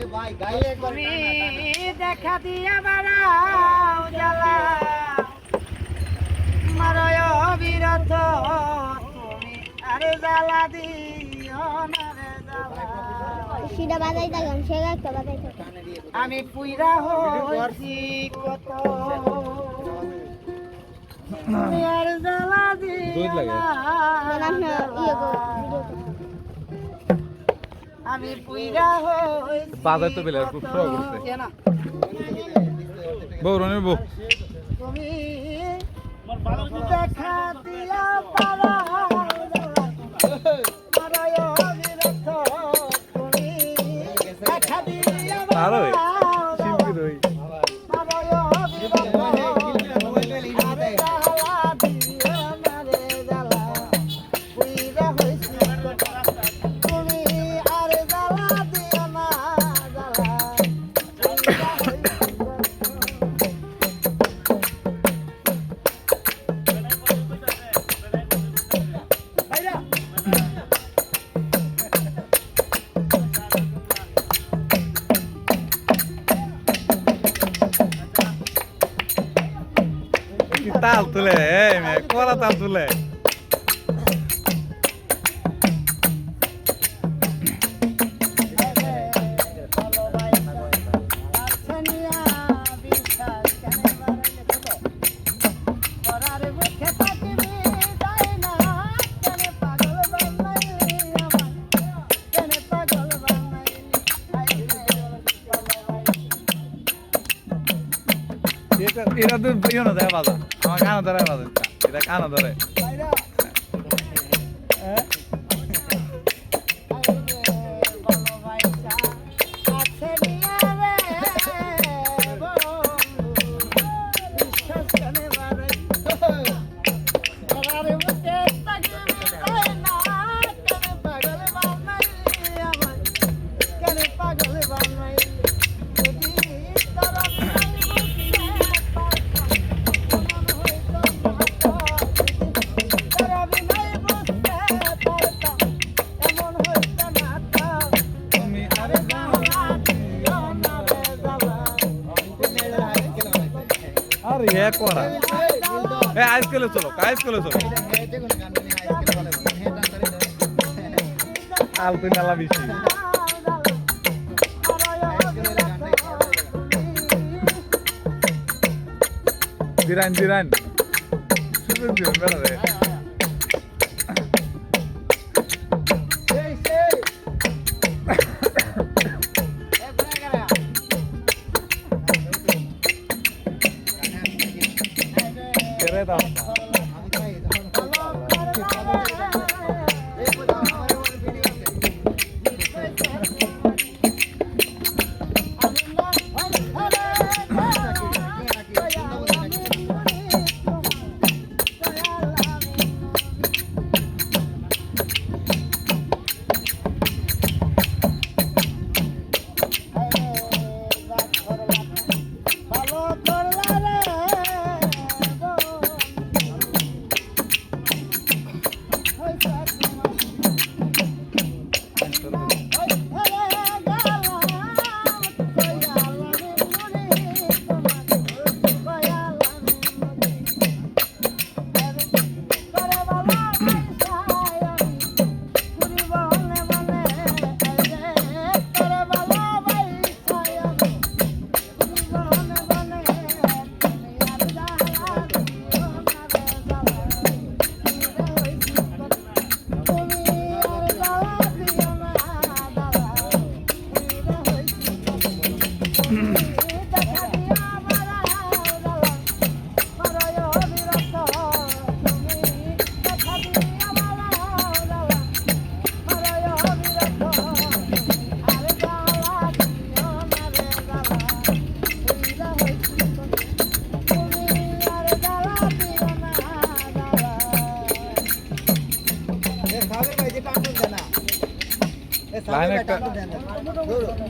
তুমি দেখা দিয়া বাড়াও জ্বালা। মারয় বিরত তুমি আরে জ্বালা দিও না রে বাজাই থাকলাম সে একটা বাজাই আমি পুইরা হইছি কত। আর জ্বালা দুধ দিও না আমি পুইরা হই বাজার তো বেলার খুব শখ করছে বউ রনি বউ। তুমি দেখা দিয়া পারা মারায় Tá, tatulé, é, minha cola tatulé. Tá এটা তো ইয়ে না দেয় বাজার আমার কানা ধরে বাজার এটা কানা ধরে। এ করা এ আইসকেলে চলো আইসকেলে চলো। আল তুই মেলা বেশি। দিরান দিরান। শুধু দিন বেড়া রে। লাইন একটা